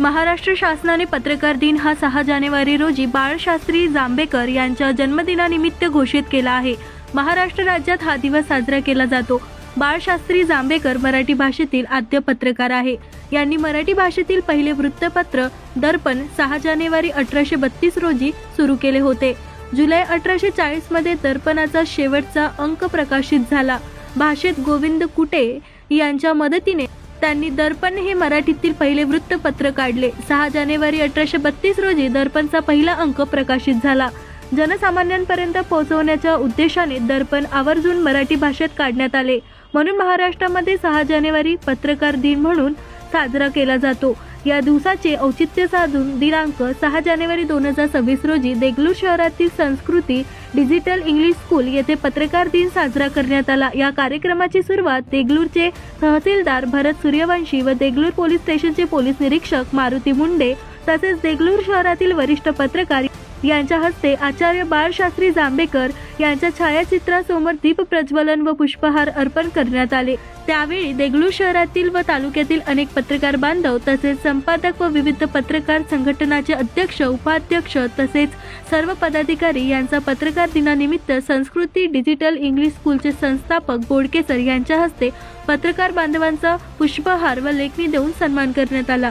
महाराष्ट्र शासनाने पत्रकार दिन हा सहा जानेवारी रोजी बाळशास्त्री जांभेकर यांच्या जन्मदिनानिमित्त घोषित केला आहे. महाराष्ट्र राज्यात हा दिवस साजरा केला जातो. बाळशास्त्री जांभेकर मराठी भाषेतील आद्य पत्रकार आहे. यांनी मराठी भाषेतील पहिले वृत्तपत्र दर्पण सहा जानेवारी अठराशे बत्तीस रोजी सुरू केले होते. जुलै अठराशे चाळीसमध्ये दर्पणाचा शेवटचा अंक प्रकाशित झाला. भाषेत गोविंद कुटे यांच्या मदतीने त्यांनी दर्पण हे मराठीतील पहिले वृत्तपत्र काढले. सहा जानेवारी अठराशे बत्तीस रोजी दर्पणचा पहिला अंक प्रकाशित झाला. जनसामान्यांपर्यंत पोहोचवण्याच्या उद्देशाने दर्पण आवर्जून मराठी भाषेत काढण्यात आले. म्हणून महाराष्ट्रामध्ये सहा जानेवारी पत्रकार दिन म्हणून साजरा केला जातो. या दिवसाचे औचित्य साधून दिनांक सहा जानेवारी दोन हजार सव्वीस रोजी देगलूर शहरातील संस्कृती डिजिटल इंग्लिश स्कूल येथे पत्रकार दिन साजरा करण्यात आला. या कार्यक्रमाची सुरुवात देगलूरचे तहसीलदार भरत सूर्यवंशी व देगलूर पोलीस स्टेशनचे पोलीस निरीक्षक मारुती मुंडे तसेच देगलूर शहरातील वरिष्ठ पत्रकार यांच्या हस्ते आचार्य बाळशास्त्री जांभेकर यांच्या छायाचित्रासमोर दीप प्रज्वलन व पुष्पहार अर्पण करण्यात आले. त्यावेळी देगलूर शहरातील व तालुक्यातील अनेक पत्रकार बांधव तसेच संपादक व विविध पत्रकार संघटनाचे अध्यक्ष उपाध्यक्ष तसेच सर्व पदाधिकारी यांचा पत्रकार दिनानिमित्त संस्कृती डिजिटल इंग्लिश स्कूलचे संस्थापक बोडकेसर यांच्या हस्ते पत्रकार बांधवांचा पुष्पहार व लेखणी देऊन सन्मान करण्यात आला.